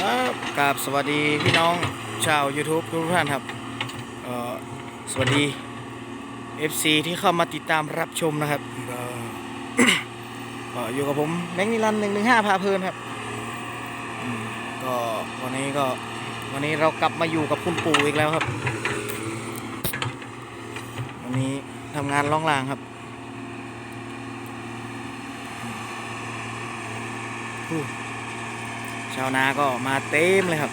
ครับกราบสวัสดีพี่น้องชาว YouTube ทุกท่านครับสวัสดี FC ที่เข้ามาติดตามรับชมนะครับอยู่กับผมแบงค์นิรันหนึ่งหนึ่งห้าพาเพลินครับก็วันนี้ก็วันนี้เรากลับมาอยู่กับคุณปู่อีกแล้วครับ วันนี้ทำงานล่องลางครับ ชาวนาก็มาเต็มเลยครับ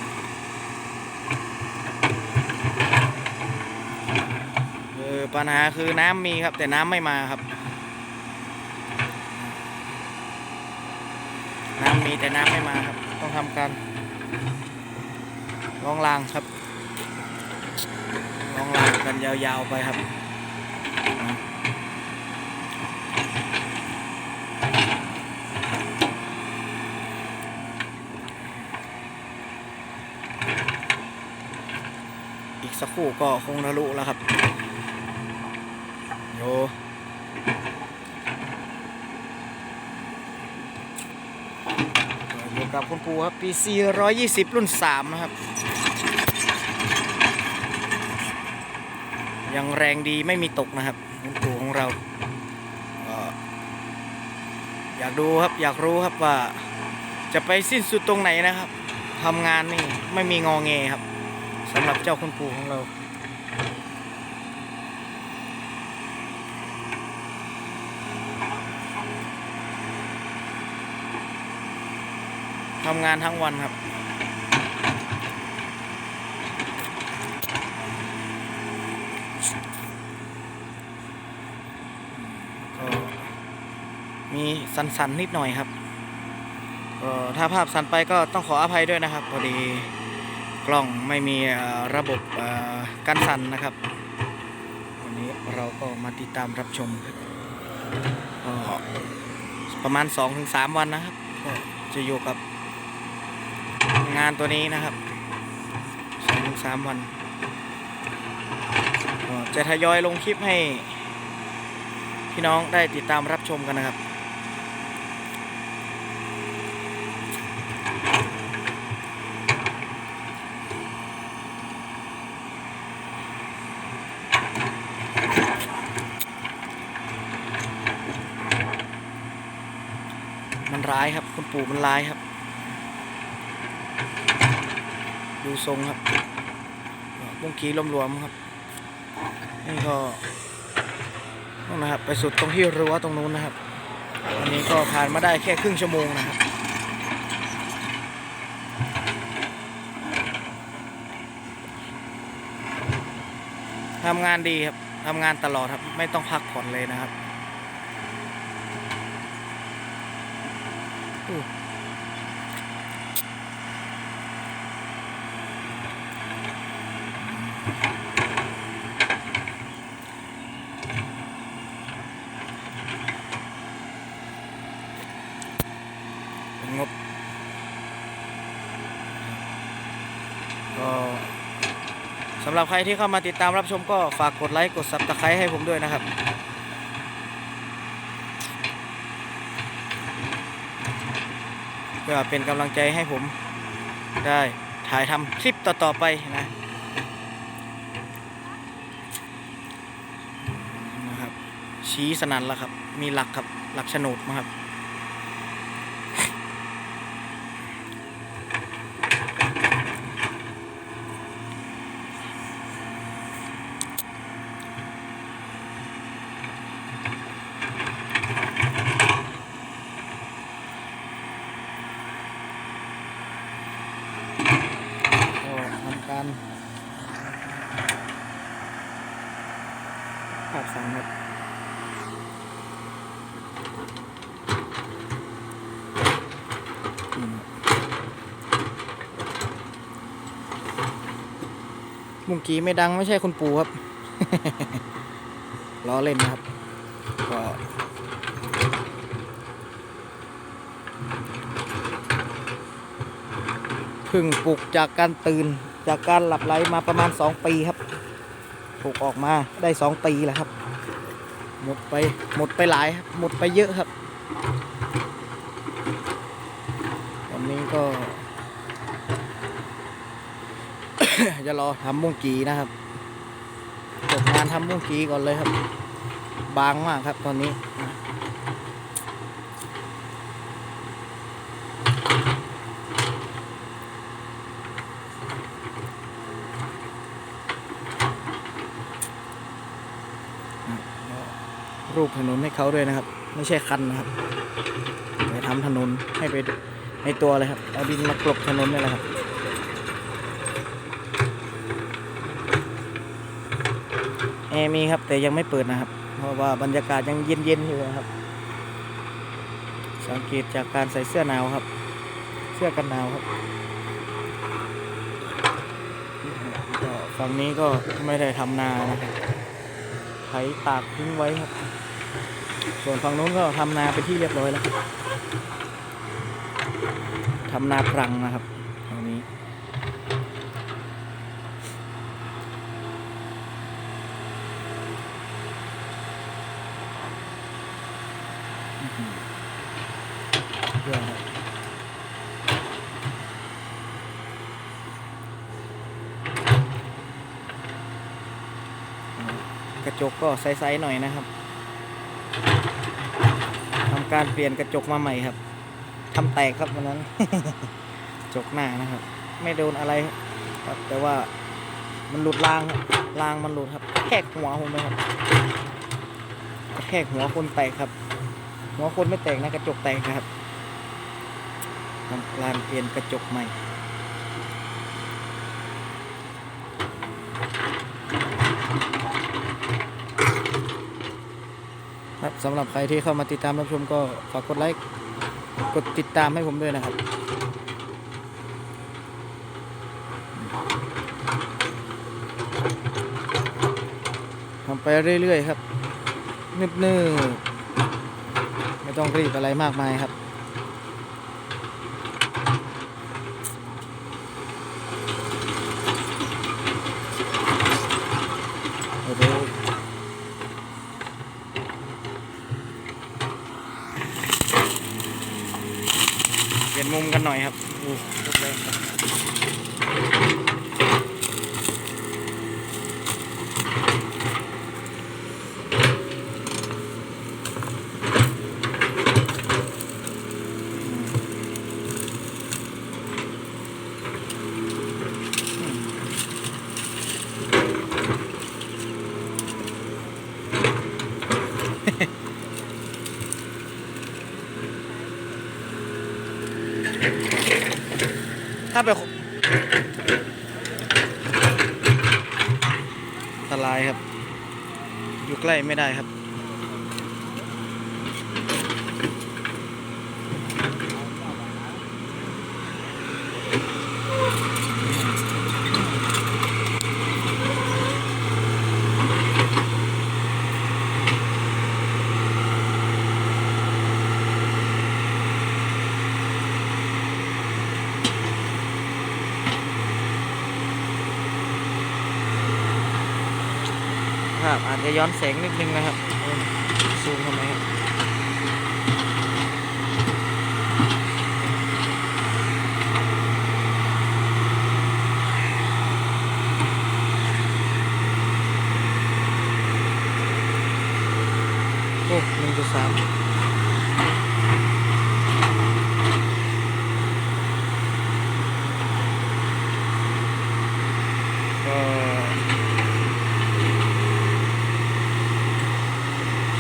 เออปัญหาคือน้ำมีครับ แต่น้ำไม่มาครับ น้ำมีแต่น้ำไม่มาครับ ต้องทำการลองรางครับลองรางกันยาวๆไปครับ สักครู่ก็คงทะลุแล้วครับโยอยู่กับคุณปูครับ PC 120 รุ่น 3 นะครับ ยังแรงดีไม่มีตกนะครับคุณปูของเรา อยากดูครับอยากรู้ครับว่าจะไปสิ้นสุดตรงไหนนะครับทำงานนี่ไม่มีงอแงครับ สำหรับเจ้าคุณปู่ของเราทำงานทั้งวันครับ ก็มีสันๆนิดหน่อยครับ ก็ถ้าภาพสันไปก็ต้องขออภัยด้วยนะครับ พอดี กล้องไม่มีระบบกันสั่นนะครับ วันนี้เราก็มาติดตามรับชมครับก็ประมาณ 2-3 วันนะครับก็จะอยู่กับงานตัวนี้นะครับ2-3 วันจะทยอยลงคลิปให้พี่น้องได้ติดตามรับชมกันนะครับ ร้ายครับ คุณปู่มันร้ายครับ ดูทรงครับมุ้งกี้รวมๆครับ นี่ก็นู่นนะครับ ไปสุดตรงที่รั้วตรงนู้นนะครับอันนี้ก็ผ่านมาได้แค่ครึ่งชั่วโมงนะครับทำงานดีครับทำงานตลอดครับ ไม่ต้องพักผ่อนเลยนะครับ อู้เป็น งบ ก็สำหรับใครที่เข้ามาติดตามรับชมก็ฝากกดไลค์ กด subscribe ให้ผมด้วยนะครับ พื่อเป็นกำลังใจให้ผมได้ถ่ายทำคลิปต่อๆไปนะนะครับชี้สนันแล้วครับ มีหลักครับ หลักโฉนดมาครับ ก็ ทำการขับสังครับมุงกี้ไม่ดังไม่ใช่คุณปู่ครับ ล้อเล่นนะครับ ก็พึ่งปลุกจากการตื่น จากการหลับไหลมาประมาณ 2 ปีครับปลุกออกมาได้ 2 ปีแล้วครับ หมดไปหมดไปหลายหมดไปเยอะครับตอนนี้ก็ จะรอทำมุ้งกีนะครับจบงานทำมุ้งกีก่อนเลยครับ บางมากครับตอนนี้นะ รูปถนนให้เขาด้วยนะครับ ไม่ใช่คันนะครับไปทำถนนให้ไปในตัวเลยครับ เอาดินมากลบถนนนี่แหละครับแอร์มีครับแต่ยังไม่เปิดนะครับ เพราะว่าบรรยากาศยังเย็นๆอยู่นะครับ สังเกตจากการใส่เสื้อหนาวครับ เสื้อกันหนาวครับฝั่งนี้ก็ไม่ได้ทำนานะครับไถตากทิ้งไว้ครับ ส่วนฝั่งนู้นก็ทำนาไปที่เรียบร้อยแล้วครับทำนาปรังนะครับตรงนี้ เรื่องครับกระจกก็ใสๆหน่อยนะครับ การเปลี่ยนกระจกมาใหม่ครับทำแตกครับวันนั้นกระจกหน้านะครับ ไม่โดนอะไรครับ แต่ว่ามันหลุดรางครับรางมันหลุดครับแทกหัวผมนะครับแทกหัวคนแตกครับ หัวคนไม่แตกนะกระจกแตกนะครับทำการเปลี่ยนกระจกใหม่ ครับ สำหรับใครที่เข้ามาติดตามรับชมก็ฝากกดไลค์กดติดตามให้ผมด้วยนะครับ ทำไปเรื่อยๆครับนึบๆไม่ต้องรีบอะไรมากมายครับ โอ้โหเปลี่ยน มกันหน่อยครับอู้ลุกแรง ถ้าไปอันตรายครับ อยู่ใกล้ไม่ได้ครับาพอาจจะย้อนแสงนิดนึงนะครับซูมทำไมครับโอ้หนึ่งจุดสามก็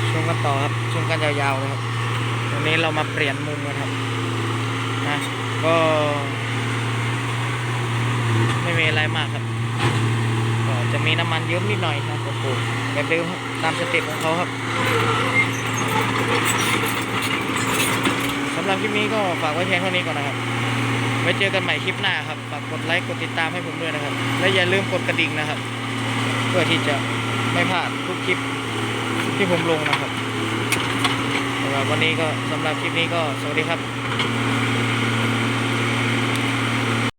ชมกั นต่อครับชมกันยาวๆเลยครับวันนี้เรามาเปลี่ยนมุมกันครับนะก็ ไม่มีอะไรมากครับก็จะมีน้ำมันเยิ้มนิดหน่อยครับโอ้โหแบบเดิมตามสเต็ปของเขาครับสำหรับคลิปนี้ก็ฝากไว้เพียงเท่านี้ก่อนนะครับไว้เจอกันใหม่คลิปหน้าครับฝากกดไลค์กดติดตามให้ผมด้วยนะครับ และอย่าลืมกดกระดิ่งนะครับ เพื่อที่จะไม่พลาดทุกคลิปที่ผมลงนะครับ หรับวันนี้ก็สำหรับคลิปนี้ก็สวัสดีครับ